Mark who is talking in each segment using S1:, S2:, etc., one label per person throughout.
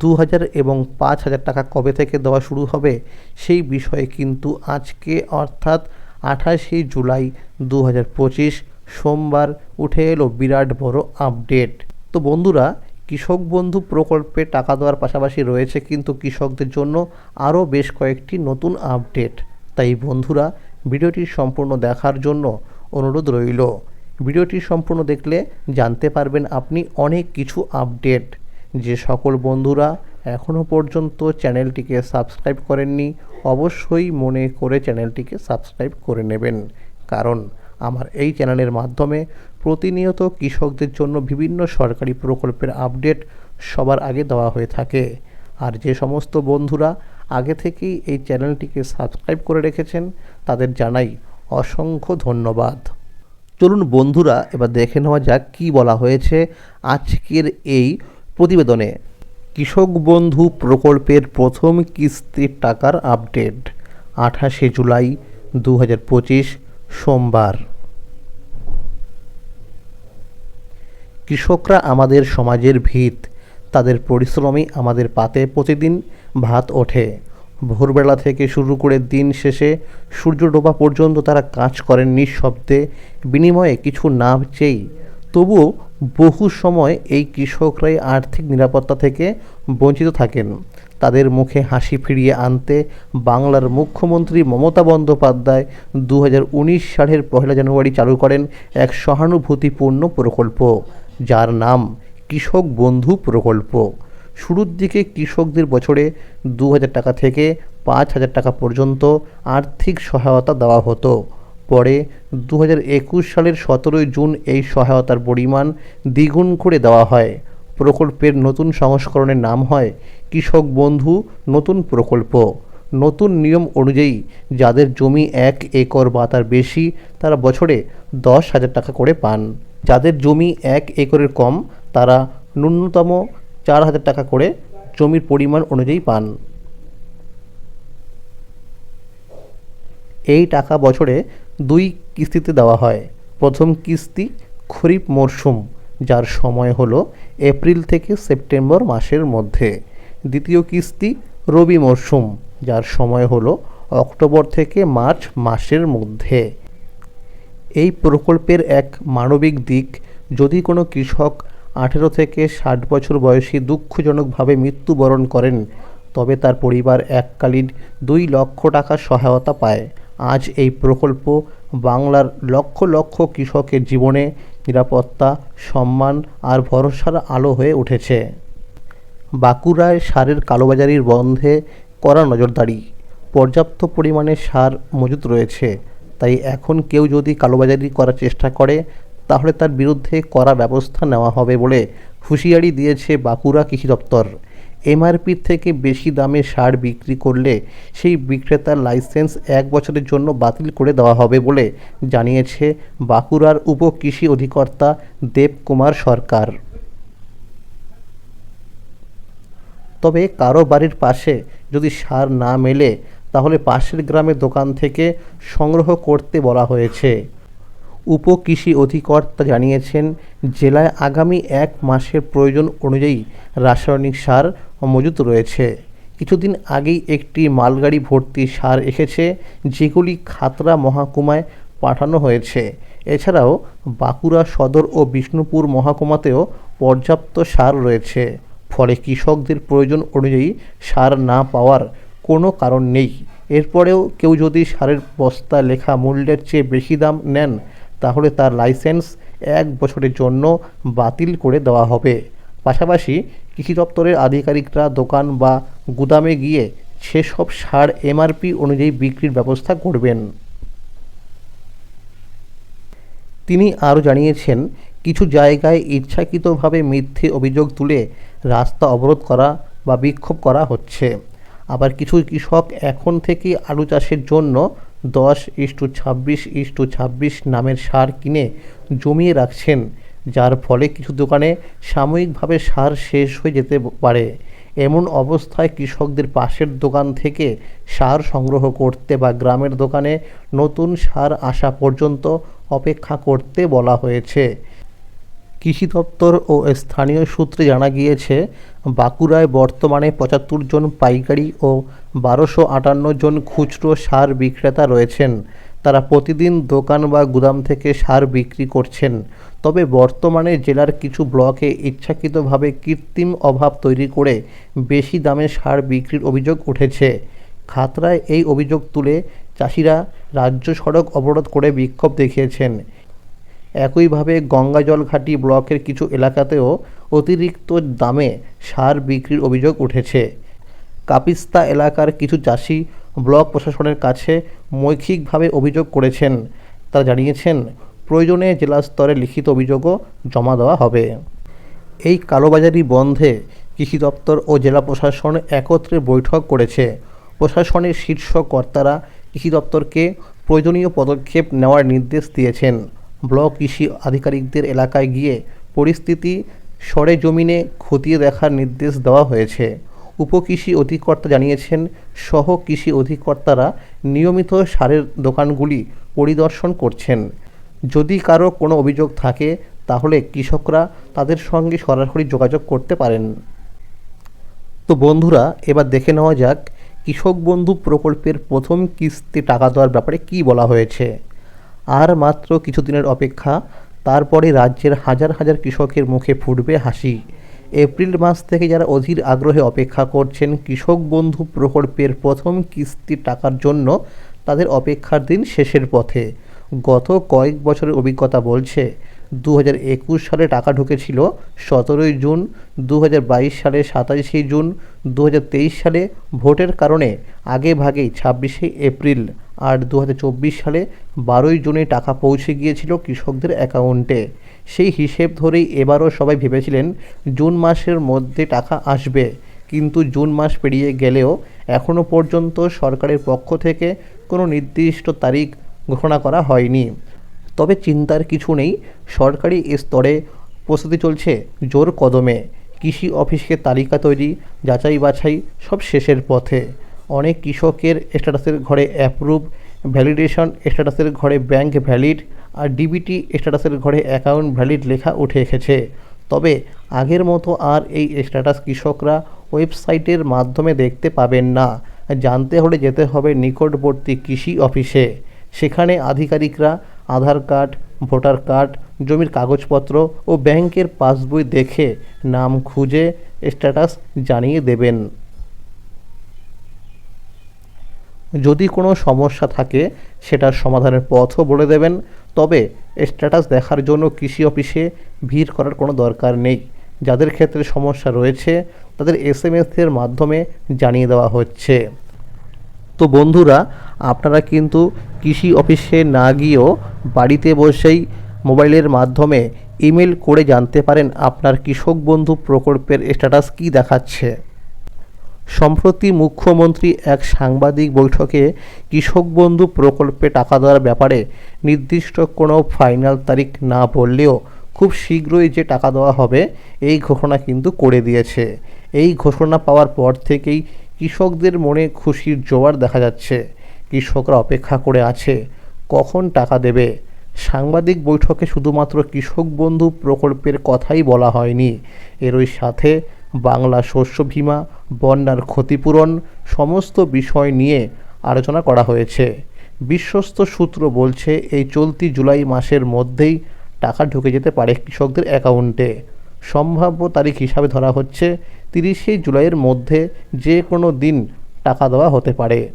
S1: দু হাজার এবং পাঁচ হাজার টাকা কবে থেকে দেওয়া শুরু হবে সেই বিষয়ে কিন্তু আজকে অর্থাৎ আঠাশে জুলাই দু হাজার পঁচিশ সোমবার উঠে এলো বিরাট বড় আপডেট। তো বন্ধুরা, কৃষক বন্ধু প্রকল্পে টাকা দেওয়ার পাশাপাশি রয়েছে কিন্তু কৃষকদের জন্য আরও বেশ কয়েকটি নতুন আপডেট। তাই বন্ধুরা, ভিডিওটি সম্পূর্ণ দেখার জন্য অনুরোধ রইল। ভিডিওটি সম্পূর্ণ দেখলে জানতে পারবেন আপনি অনেক কিছু আপডেট। যে সকল বন্ধুরা এখনও পর্যন্ত চ্যানেলটিকে সাবস্ক্রাইব করেননি, অবশ্যই মনে করে চ্যানেলটিকে সাবস্ক্রাইব করে নেবেন। কারণ আমার এই চ্যানেলের মাধ্যমে প্রতিনিয়ত কৃষকদের জন্য বিভিন্ন সরকারি প্রকল্পের আপডেট সবার আগে দেওয়া হয়ে থাকে। আর যে সমস্ত বন্ধুরা আগে থেকেই এই চ্যানেলটিকে সাবস্ক্রাইব করে রেখেছেন, তাদের জানাই অসংখ্য ধন্যবাদ। চলুন বন্ধুরা, এবার দেখে নেওয়া যাক কী বলা হয়েছে আজকের এই প্রতিবেদনে, কৃষক বন্ধু প্রকল্পের প্রথম কিস্তির টাকার আপডেট, আঠাশে জুলাই দু হাজার পঁচিশ, সোমবার। কৃষকরা আমাদের সমাজের ভিত, তাদের পরিশ্রমই আমাদের পাতে প্রতিদিন ভাত ওঠে। ভোরবেলা থেকে শুরু করে দিন শেষে সূর্য ডোবা পর্যন্ত তারা কাজ করেন নিঃশব্দে, বিনিময়ে কিছু না চেয়েই তবুও বহু সময় এই কৃষকরাই আর্থিক নিরাপত্তা থেকে বঞ্চিত থাকেন। তাদের মুখে হাসি ফিরিয়ে আনতে বাংলার মুখ্যমন্ত্রী মমতা বন্দ্যোপাধ্যায় দু হাজার উনিশ সালের পহেলা জানুয়ারি চালু করেন এক সহানুভূতিপূর্ণ প্রকল্প, যার নাম কৃষক বন্ধু প্রকল্প। শুরুর দিকে কৃষকদের বছরে দু হাজার টাকা থেকে পাঁচ হাজার টাকা পর্যন্ত আর্থিক সহায়তা দেওয়া হতো। পরে দু হাজার একুশ সালের সতেরোই জুন এই সহায়তার পরিমাণ দ্বিগুণ করে দেওয়া হয়। প্রকল্পের নতুন সংস্করণের নাম হয় কৃষক বন্ধু নতুন প্রকল্প। নতুন নিয়ম অনুযায়ী যাদের জমি এক একর বা তার বেশি তারা বছরে দশ হাজার টাকা করে পান। যাদের জমি এক একরের কম তারা ন্যূনতম চার হাজার টাকা করে জমির পরিমাণ অনুযায়ী পান। এই টাকা বছরে দুই কিস্তিতে দেওয়া হয়। প্রথম কিস্তি খরিফ মরশুম যার সময় হলো এপ্রিল থেকে সেপ্টেম্বর মাসের মধ্যে। দ্বিতীয় কিস্তি রবি মরশুম যার সময় হলো অক্টোবর থেকে মার্চ মাসের মধ্যে। এই প্রকল্পের এক মানবিক দিক, যদি কোনো কৃষক আঠেরো থেকে ষাট বছর বয়সী দুঃখজনকভাবে মৃত্যুবরণ করেন, তবে তার পরিবার এককালীন দুই লক্ষ টাকা সহায়তা পায়। আজ এই প্রকল্প বাংলার লক্ষ লক্ষ কৃষকের জীবনে নিরাপত্তা, সম্মান আর ভরসার আলো হয়ে উঠেছে। বাঁকুড়ায় সারের কালোবাজারির বন্ধে করা নজরদারি। পর্যাপ্ত পরিমাণে সার মজুত রয়েছে। তাই এখন কেউ যদি কালোবাজারি করার চেষ্টা করে, তাহলে তার বিরুদ্ধে কড়া ব্যবস্থা নেওয়া হবে বলে হুঁশিয়ারি দিয়েছে বাঁকুড়া কৃষি দপ্তর। এমআরপির থেকে বেশি দামে সার বিক্রি করলে সেই বিক্রেতার লাইসেন্স এক বছরের জন্য বাতিল করে দেওয়া হবে বলে জানিয়েছে বাঁকুড়ার উপ কৃষি অধিকর্তা দেবকুমার সরকার। তবে কারও বাড়ির পাশে যদি সার না মেলে, তাহলে পাশের গ্রামের দোকান থেকে সংগ্রহ করতে বলা হয়েছে। উপকৃষি অধিকর্তা জানিয়েছেন, জেলায় আগামী এক মাসের প্রয়োজন অনুযায়ী রাসায়নিক সার মজুত রয়েছে। কিছুদিন আগেই একটি মালগাড়ি ভর্তি সার এসেছে, যেগুলি খাতরা মহাকুমায় পাঠানো হয়েছে। এছাড়াও বাঁকুড়া সদর ও বিষ্ণুপুর মহাকুমাতেও পর্যাপ্ত সার রয়েছে। ফলে কৃষকদের প্রয়োজন অনুযায়ী সার না পাওয়ার কোনো কারণ নেই। এরপরেও কেউ যদি সারের বস্তা লেখা মূল্যের চেয়ে বেশি দাম নেন, তাহলে তার লাইসেন্স এক বছরের জন্য বাতিল করে দেওয়া হবে। পাশাপাশি কৃষি দপ্তরের আধিকারিকরা দোকান বা গুদামে গিয়ে সেসব সার এমআরপি অনুযায়ী বিক্রির ব্যবস্থা করবেন। তিনি আরও জানিয়েছেন, কিছু জায়গায় ইচ্ছাকৃতভাবে মিথ্যে অভিযোগ তুলে রাস্তা অবরোধ করা বা বিক্ষোভ করা হচ্ছে। আবার কিছু কৃষক এখন থেকে আলু চাষের জন্য দশ ইস্টু ছাব্বিশ ইস্টু ছাব্বিশ নামের সার কিনে জমিয়ে রাখছেন। যার ফলে কিছু দোকানে সাময়িকভাবে সার শেষ হয়ে যেতে পারে। এমন অবস্থায় কৃষকদের পাশের দোকান থেকে সার সংগ্রহ করতে বা গ্রামের দোকানে নতুন সার আসা পর্যন্ত অপেক্ষা করতে বলা হয়েছে। কৃষি দপ্তর ও স্থানীয় সূত্রে জানা গিয়েছে, বাঁকুড়ায় বর্তমানে পঁচাত্তর জন পাইকারি ও বারোশো আটান্ন জন খুচরো সার বিক্রেতা রয়েছেন। তারা প্রতিদিন দোকান বা গুদাম থেকে সার বিক্রি করছেন। তবে বর্তমানে জেলার কিছু ব্লকে ইচ্ছাকৃতভাবে কৃত্রিম অভাব তৈরি করে বেশি দামে সার বিক্রির অভিযোগ উঠেছে। খাতরায় এই অভিযোগ তুলে চাষিরা রাজ্য সড়ক অবরোধ করে বিক্ষোভ দেখিয়েছেন। একইভাবে গঙ্গাজলঘাটি ব্লকের কিছু এলাকাতেও অতিরিক্ত দামে সার বিক্রির অভিযোগ উঠেছে। কাপিস্তা এলাকার কিছু চাষি ব্লক প্রশাসনের কাছে মৌখিকভাবে অভিযোগ করেছেন। তারা জানিয়েছেন, প্রয়োজনে জেলা স্তরে লিখিত অভিযোগও জমা দেওয়া হবে। এই কালোবাজারি বন্ধে কৃষি দপ্তর ও জেলা প্রশাসন একত্রে বৈঠক করেছে। প্রশাসনের শীর্ষ কর্তারা কৃষি দপ্তরকে প্রয়োজনীয় পদক্ষেপ নেওয়ার নির্দেশ দিয়েছেন। ব্লক কৃষি আধিকারিকদের এলাকায় গিয়ে পরিস্থিতি সরেজমিনে খতিয়ে দেখার নির্দেশ দেওয়া হয়েছে। উপকৃষি অধিকর্তা জানিয়েছেন, সহ কৃষি অধিকর্তারা নিয়মিত সারের দোকানগুলি পরিদর্শন করছেন। যদি কারও কোনো অভিযোগ থাকে, তাহলে কৃষকরা তাদের সঙ্গে সরাসরি যোগাযোগ করতে পারেন। তো বন্ধুরা, এবার দেখে নেওয়া যাক, কৃষক বন্ধু প্রকল্পের প্রথম কিস্তি টাকা দেওয়ার ব্যাপারে কি বলা হয়েছে। আর মাত্র কিছুদিনের অপেক্ষা, তারপরে রাজ্যের হাজার হাজার কৃষকের মুখে ফুটবে হাসি। এপ্রিল মাস থেকে যারা অধীর আগ্রহে অপেক্ষা করছেন, কৃষক বন্ধু প্রকল্পের প্রথম কিস্তির টাকার জন্য তাদের অপেক্ষার দিন শেষের পথে। গত কয়েক বছরের অভিজ্ঞতা বলছে দু একুশ সালে টাকা ঢুকেছিল সতেরোই জুন দু হাজার বাইশ সালে সাতাশে জুন দু হাজার তেইশ সালে ভোটের কারণে আগে ভাগেই ছাব্বিশে এপ্রিল। আর দু হাজার চব্বিশ সালে বারোই জুনে টাকা পৌঁছে গিয়েছিল কৃষকদের অ্যাকাউন্টে। সেই হিসেব ধরেই এবারও সবাই ভেবেছিলেন জুন মাসের মধ্যে টাকা আসবে। কিন্তু জুন মাস পেরিয়ে গেলেও এখনও পর্যন্ত সরকারের পক্ষ থেকে কোনো নির্দিষ্ট তারিখ ঘোষণা করা হয়নি। তবে চিন্তার কিছু নেই, সরকারি স্তরে প্রস্তুতি চলছে জোর কদমে। কৃষি অফিসকে তালিকা তৈরি যাচাই বাছাই সব শেষের পথে। অনেক কৃষকের স্ট্যাটাসের ঘরে অ্যাপ্রুভ ভ্যালিডেশন স্ট্যাটাসের ঘরে ব্যাংক ভ্যালিড আর ডিবিটি স্ট্যাটাসের ঘরে অ্যাকাউন্ট ভ্যালিড লেখা উঠে এসেছে। তবে আগের মতো আর এই স্ট্যাটাস কৃষকরা ওয়েবসাইটের মাধ্যমে দেখতে পাবেন না। জানতে হলে যেতে হবে নিকটবর্তী কৃষি অফিসে। সেখানে আধিকারিকরা আধার কার্ড, ভোটার কার্ড, জমির কাগজপত্র ও ব্যাংকের পাসবই দেখে নাম খুঁজে স্ট্যাটাস জানিয়ে দেবেন। যদি কোনো সমস্যা থাকে, সেটার সমাধানের পথও বলে দেবেন। তবে স্ট্যাটাস দেখার জন্য কৃষি অফিসে ভিড় করার কোনো দরকার নেই। যাদের ক্ষেত্রে সমস্যা রয়েছে, তাদের এস এম এসের মাধ্যমে জানিয়ে দেওয়া হচ্ছে। তো বন্ধুরা, আপনারা কিন্তু কৃষি অফিসে না গিয়েও বাড়িতে বসেই মোবাইলের মাধ্যমে ইমেল করে জানতে পারেন আপনার কৃষক বন্ধু প্রকল্পের স্ট্যাটাস কী দেখাচ্ছে। সম্প্রতি মুখ্যমন্ত্রী এক সাংবাদিক বৈঠকে কৃষক বন্ধু প্রকল্পে টাকা দেওয়ার ব্যাপারে নির্দিষ্ট কোনো ফাইনাল তারিখ না বললেও খুব শীঘ্রই যে টাকা দেওয়া হবে, এই ঘোষণা কিন্তু করে দিয়েছে। এই ঘোষণা পাওয়ার পর থেকেই কৃষকদের মনে খুশির জোয়ার দেখা যাচ্ছে। কৃষকরা অপেক্ষা করে আছে, কখন টাকা দেবে? সাংবাদিক বৈঠকে শুধুমাত্র কৃষক বন্ধু প্রকল্পের কথাই বলা হয়নি। এরই সাথে বাংলা শস্য বীমা, বন্যার ক্ষতিপূরণ সমস্ত বিষয় নিয়ে আলোচনা করা হয়েছে। বিশ্বস্ত সূত্র বলছে, এই চলতি জুলাই মাসের মধ্যেই টাকা ঢুকে যেতে পারে কৃষকদের অ্যাকাউন্টে। সম্ভাব্য তারিখ হিসাবে ধরা হচ্ছে তিরিশে জুলাইয়ের মধ্যে যে কোনো দিন টাকা দেওয়া হতে পারে।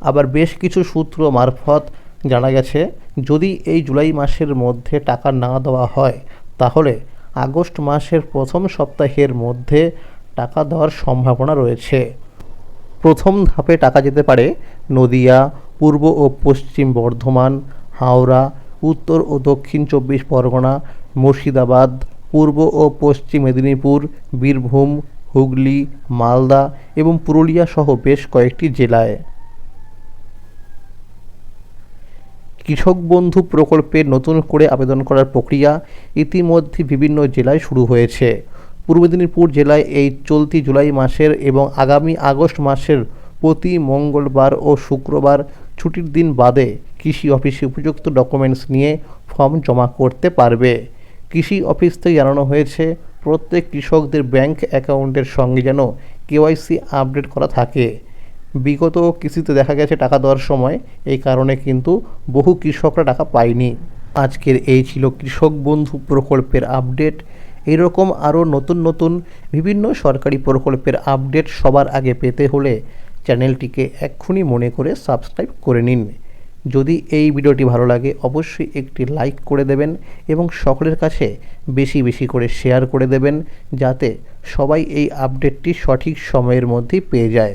S1: আবার বেশ কিছু সূত্র মারফত জানা গেছে, যদি এই জুলাই মাসের মধ্যে টাকা না দেওয়া হয়, তাহলে আগস্ট মাসের প্রথম সপ্তাহের মধ্যে টাকা দেওয়ার সম্ভাবনা রয়েছে। প্রথম ধাপে টাকা যেতে পারে নদিয়া, পূর্ব ও পশ্চিম বর্ধমান, হাওড়া, উত্তর ও দক্ষিণ চব্বিশ পরগনা, মুর্শিদাবাদ, পূর্ব ও পশ্চিম মেদিনীপুর, বীরভূম, হুগলি, মালদা এবং পুরুলিয়া সহ বেশ কয়েকটি জেলায়। কৃষক বন্ধু প্রকল্পে নতুন করে আবেদন করার প্রক্রিয়া ইতিমধ্যে বিভিন্ন জেলায় শুরু হয়েছে। পূর্ব মেদিনীপুর জেলায় এই চলতি জুলাই মাসের এবং আগামী আগস্ট মাসের প্রতি মঙ্গলবার ও শুক্রবার ছুটির দিন বাদে কৃষি অফিসে উপযুক্ত ডকুমেন্টস নিয়ে ফর্ম জমা করতে পারবে। কৃষি অফিস থেকে জানানো হয়েছে, প্রত্যেক কৃষকদের ব্যাংক অ্যাকাউন্টের সঙ্গে যেন কেওয়াইসি আপডেট করা থাকে। বিগত কিস্তিতে দেখা গেছে টাকা দেওয়ার সময় এই কারণে কিন্তু বহু কৃষকরা টাকা পায়নি। আজকের এই ছিল কৃষক বন্ধু প্রকল্পের আপডেট। এরকম আরও নতুন নতুন বিভিন্ন সরকারি প্রকল্পের আপডেট সবার আগে পেতে হলে চ্যানেলটিকে এক্ষুনি মনে করে সাবস্ক্রাইব করে নিন। যদি এই ভিডিওটি ভালো লাগে অবশ্যই একটি লাইক করে দেবেন এবং সকলের কাছে বেশি বেশি করে শেয়ার করে দেবেন, যাতে সবাই এই আপডেটটি সঠিক সময়ের মধ্যেই পেয়ে যায়।